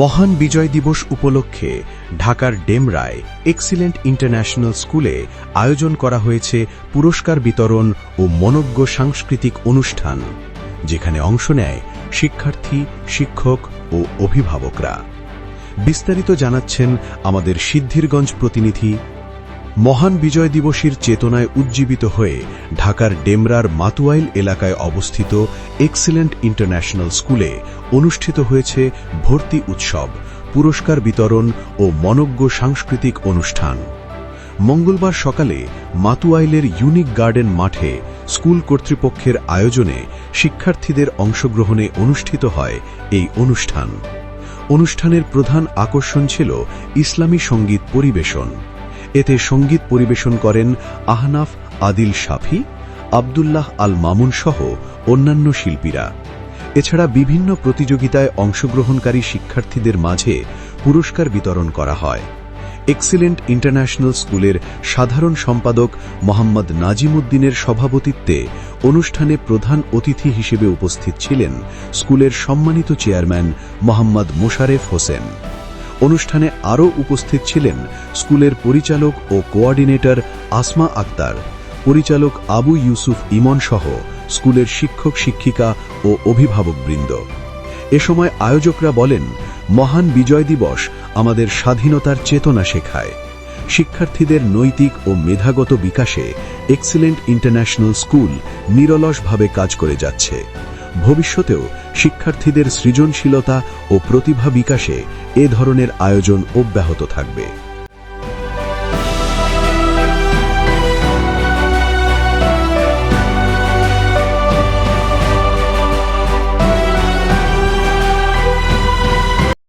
মহান বিজয় দিবস উপলক্ষে ঢাকার ডেমরায় এক্সিলেন্ট ইন্টারন্যাশনাল স্কুলে আয়োজন করা হয়েছে পুরস্কার বিতরণ ও মনজ্ঞ সাংস্কৃতিক অনুষ্ঠান, যেখানে অংশ নেয় শিক্ষার্থী, শিক্ষক ও অভিভাবকরা। বিস্তারিত জানাচ্ছেন আমাদের সিদ্ধিরগঞ্জ প্রতিনিধি মহান বিজয় দিবসের চেতনায় উজ্জীবিত হয়ে ঢাকার ডেমরার মাতুয়াইল এলাকায় অবস্থিত এক্সিলেন্ট ইন্টারন্যাশনাল স্কুলে অনুষ্ঠিত হয়েছে ভর্তি উৎসব, পুরস্কার বিতরণ ও মনজ্ঞ সাংস্কৃতিক অনুষ্ঠান। মঙ্গলবার সকালে মাতুয়াইলের ইউনিক গার্ডেন মাঠে স্কুল কর্তৃপক্ষের আয়োজনে শিক্ষার্থীদের অংশগ্রহণে অনুষ্ঠিত হয় এই অনুষ্ঠান। অনুষ্ঠানের প্রধান আকর্ষণ ছিল ইসলামী সংগীত পরিবেশন। এতে সংগীত পরিবেশন করেন আহনাফ আদিল শাফি, আবদুল্লাহ আল মামুন সহ অন্যান্য শিল্পীরা। এছাড়া বিভিন্ন প্রতিযোগিতায় অংশগ্রহণকারী শিক্ষার্থীদের মাঝে পুরস্কার বিতরণ করা হয়। এক্সিলেন্ট ইন্টারন্যাশনাল স্কুলের সাধারণ সম্পাদক মোহাম্মদ নাজিমুদ্দিনের সভাপতিত্বে অনুষ্ঠানে প্রধান অতিথি হিসেবে উপস্থিত ছিলেন স্কুলের সম্মানিত চেয়ারম্যান মোহাম্মদ মোশারেফ হোসেন। অনুষ্ঠানে আরও উপস্থিত ছিলেন স্কুলের পরিচালক ও কোঅর্ডিনেটর আসমা আক্তার, পরিচালক আবু ইউসুফ ইমন সহ স্কুলের শিক্ষক শিক্ষিকা ও অভিভাবকবৃন্দ। এ সময় আয়োজকরা বলেন, মহান বিজয় দিবস আমাদের স্বাধীনতার চেতনা শেখায়। শিক্ষার্থীদের নৈতিক ও মেধাগত বিকাশে এক্সিলেন্ট ইন্টারন্যাশনাল স্কুল নিরলসভাবে কাজ করে যাচ্ছে। ভবিষ্যতেও শিক্ষার্থীদের সৃজনশীলতা ও প্রতিভা বিকাশে এ ধরনের আয়োজন অব্যাহত থাকবে।